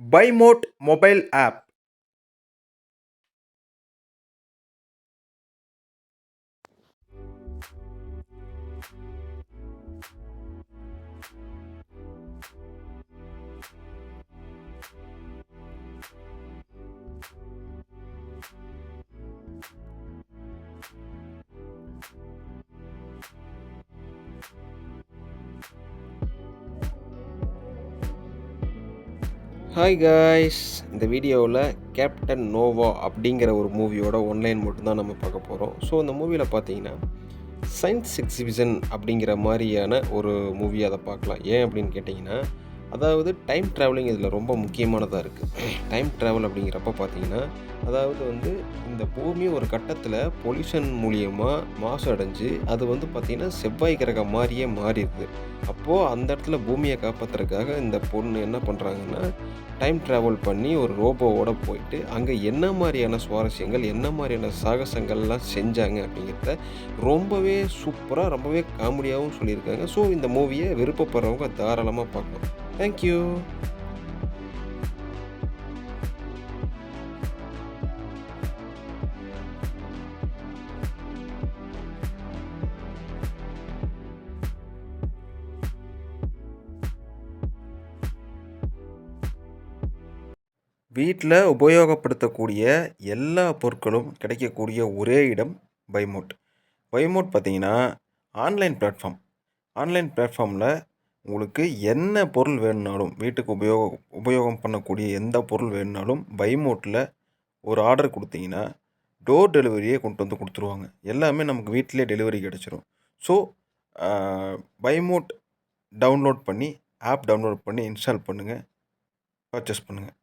Bymode mobile app hi guys இந்த வீடியோவில் captain Noah அப்படிங்கிற ஒரு மூவியோட ஒன்லைன் மட்டும்தான் நம்ம பார்க்க போகிறோம் ஸோ அந்த மூவியில் பார்த்தீங்கன்னா சயின்ஸ் எக்ஸிபிஷன் அப்படிங்கிற மாதிரியான ஒரு மூவி அதை பார்க்கலாம். ஏன் அப்படின்னு கேட்டிங்கன்னா அதாவது டைம் ட்ராவலிங் இதில் ரொம்ப முக்கியமானதாக இருக்குது டைம் ட்ராவல் அப்படிங்கிறப்ப பார்த்தீங்கன்னா அதாவது வந்து இந்த பூமி ஒரு கட்டத்தில் பொல்யூஷன் மூலியமாக மாசு அடைஞ்சு அது வந்து பார்த்திங்கன்னா செவ்வாய் கிரகம் மாதிரியே மாறிடுது. அப்போது அந்த இடத்துல பூமியை காப்பாற்றுறதுக்காக இந்த பொண்ணு என்ன பண்ணுறாங்கன்னா டைம் ட்ராவல் பண்ணி ஒரு ரோபோவோட போயிட்டு அங்கே என்ன மாதிரியான சுவாரஸ்யங்கள் என்ன மாதிரியான சாகசங்கள்லாம் செஞ்சாங்க அப்படிங்கிறத ரொம்பவே சூப்பராக ரொம்பவே காமெடியாகவும் சொல்லியிருக்காங்க. ஸோ இந்த மூவியை விருப்பப்படுறவங்க தாராளமாக பார்க்கலாம். தேங்க்யூ வீட்டில் உபயோகப்படுத்தக்கூடிய எல்லா பொருட்களும் கிடைக்கக்கூடிய ஒரே இடம் பைமோட் பைமோட் பார்த்திங்கன்னா ஆன்லைன் பிளாட்ஃபார்ம் ஆன்லைன் பிளாட்ஃபார்மில் உங்களுக்கு என்ன பொருள் வேணுனாலும் வீட்டுக்கு உபயோகம் உபயோகம் பண்ணக்கூடிய எந்த பொருள் வேணுனாலும் பைமோட்டில் ஒரு ஆர்டர் கொடுத்தீங்கன்னா டோர் டெலிவரியே கொண்டு வந்து கொடுத்துருவாங்க. எல்லாமே நமக்கு வீட்டிலே டெலிவரி கிடச்சிரும். ஸோ பைமோட் டவுன்லோட் பண்ணி ஆப் டவுன்லோட் பண்ணி இன்ஸ்டால் பண்ணுங்கள் பர்ச்சேஸ் பண்ணுங்கள்